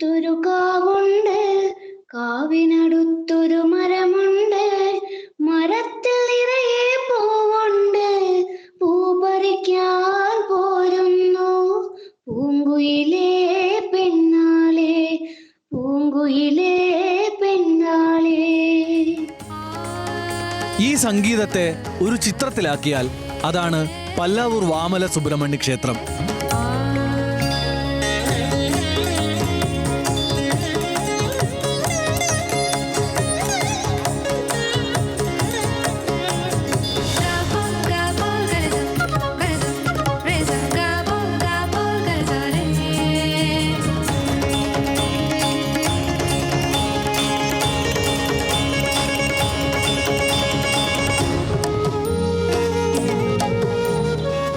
കാവിനടുത്തൊരു കാവുണ്ട്. കാവിനടുത്തൊരു മരമുണ്ട്. മരത്തിൽ നിറയെ പൂവുണ്ട്. പൂ പറിക്കാൻ പോരുന്നു. പൂങ്കുയിലേ പെണ്ണാളെ പൂങ്കുയിലേ പെണ്ണാളെ ഈ സംഗീതത്തെ ഒരു ചിത്രത്തിലാക്കിയാൽ അതാണ് പല്ലാവൂർ വാമല സുബ്രഹ്മണ്യ ക്ഷേത്രം.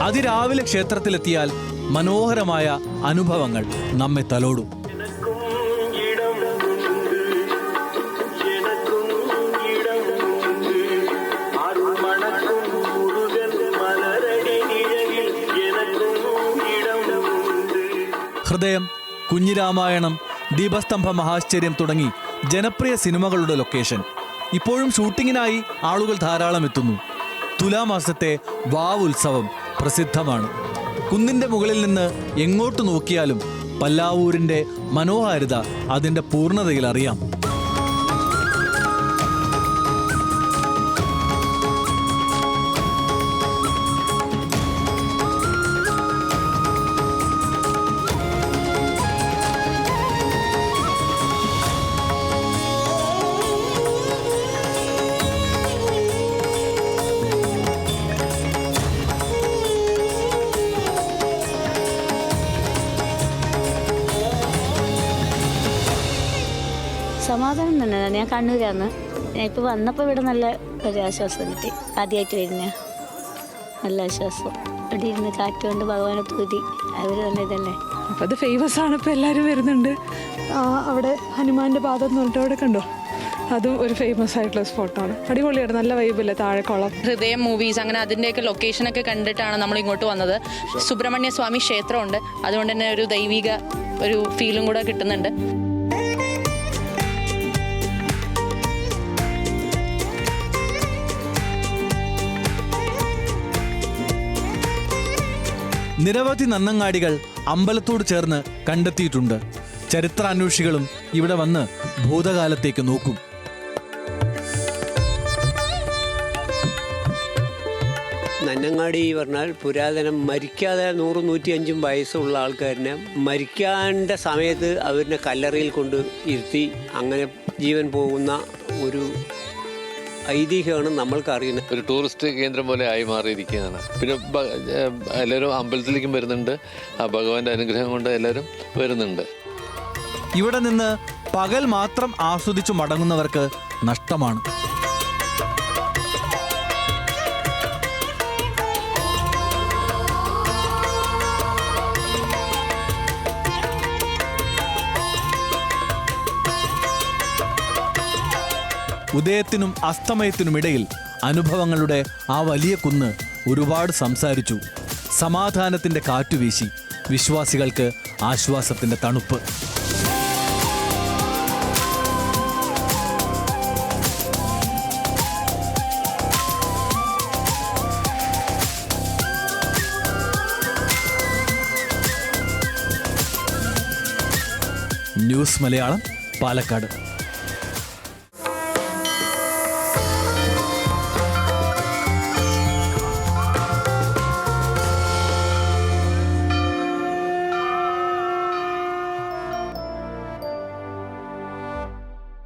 അതിരാവിലെ ക്ഷേത്രത്തിലെത്തിയാൽ മനോഹരമായ അനുഭവങ്ങൾ നമ്മെ തലോടും. ഹൃദയം കുഞ്ഞിരാമായണം ദീപസ്തംഭ മഹാശ്ചര്യം തുടങ്ങി ജനപ്രിയ സിനിമകളുടെ ലൊക്കേഷൻ. ഇപ്പോഴും ഷൂട്ടിങ്ങിനായി ആളുകൾ ധാരാളം എത്തുന്നു തുലാമാസത്തെ വാവ് ഉത്സവം പ്രസിദ്ധമാണ്. കുന്നിന്റെ മുകളിൽ നിന്ന് എങ്ങോട്ട് നോക്കിയാലും പല്ലാവൂരിന്റെ മനോഹാരിത അതിന്റെ പൂർണതയിൽ അറിയാം. സമാധാനം തന്നെ. ഞാൻ കണ്ണൂരാന്ന് ഞാൻ ഇപ്പോൾ വന്നപ്പോൾ ഇവിടെ നല്ല ഒരു ആശ്വാസം കിട്ടി. ആദ്യമായിട്ട് വരുന്ന. നല്ല ആശ്വാസം. ഇവിടെ ഇരുന്ന് കാറ്റ് കൊണ്ട് ഭഗവാനെ തൂതി. അവർ തന്നെ ഇതല്ലേ. അപ്പോൾ അത് ഫേമസ് ആണ്. ഇപ്പോൾ എല്ലാവരും വരുന്നുണ്ട്. അവിടെ ഹനുമാന്റെ പാദം എന്ന് പറഞ്ഞിട്ട് അവിടെ കണ്ടോ? അതും ഒരു ഫേമസ് ആയിട്ടുള്ള സ്പോട്ടാണ് അടിപൊളിയാണ്. നല്ല വൈബല്ലേ താഴെ കുളം. ഹൃദയം മൂവീസ് അങ്ങനെ അതിന്റെയൊക്കെ ലൊക്കേഷനൊക്കെ കണ്ടിട്ടാണ് നമ്മൾ ഇങ്ങോട്ട് വന്നത്. സുബ്രഹ്മണ്യ സ്വാമി ക്ഷേത്രമുണ്ട്. അതുകൊണ്ട് തന്നെ ഒരു ദൈവിക ഒരു ഫീലും കൂടെ കിട്ടുന്നുണ്ട്. നിരവധി നന്നങ്ങാടികൾ അമ്പലത്തോട് ചേർന്ന് കണ്ടെത്തിയിട്ടുണ്ട്. ചരിത്രാന്വേഷികളും ഇവിടെ വന്ന് ഭൂതകാലത്തേക്ക് നോക്കും. നന്നങ്ങാടി പറഞ്ഞാൽ പുരാതനം മരിക്കാതെ നൂറ് നൂറ്റിയഞ്ചും വയസ്സുള്ള ആൾക്കാരിനെ മരിക്കാണ്ട സമയത്ത് അവരിനെ കല്ലറയിൽ കൊണ്ട് ഇരുത്തി അങ്ങനെ ജീവൻ പോകുന്ന ഒരു ഐതിഹ്യമാണ് നമ്മൾക്ക് അറിയുന്നത് ഒരു ടൂറിസ്റ്റ് കേന്ദ്രം പോലെ ആയി മാറിയിരിക്കുകയാണ്. പിന്നെ എല്ലാവരും അമ്പലത്തിലേക്കും വരുന്നുണ്ട്. ആ ഭഗവാന്റെ അനുഗ്രഹം കൊണ്ട് എല്ലാവരും വരുന്നുണ്ട്. ഇവിടെ നിന്ന് പകൽ മാത്രം ആസ്വദിച്ചു മടങ്ങുന്നവർക്ക് നഷ്ടമാണ്. ഉദയത്തിനും അസ്തമയത്തിനുമിടയിൽ അനുഭവങ്ങളുടെ ആ വലിയ കുന്ന് ഒരുപാട് സംസാരിച്ചു. സമാധാനത്തിന്റെ കാറ്റുവീശി വിശ്വാസികൾക്ക് ആശ്വാസത്തിന്റെ തണുപ്പ്. ന്യൂസ് മലയാളം പാലക്കാട്.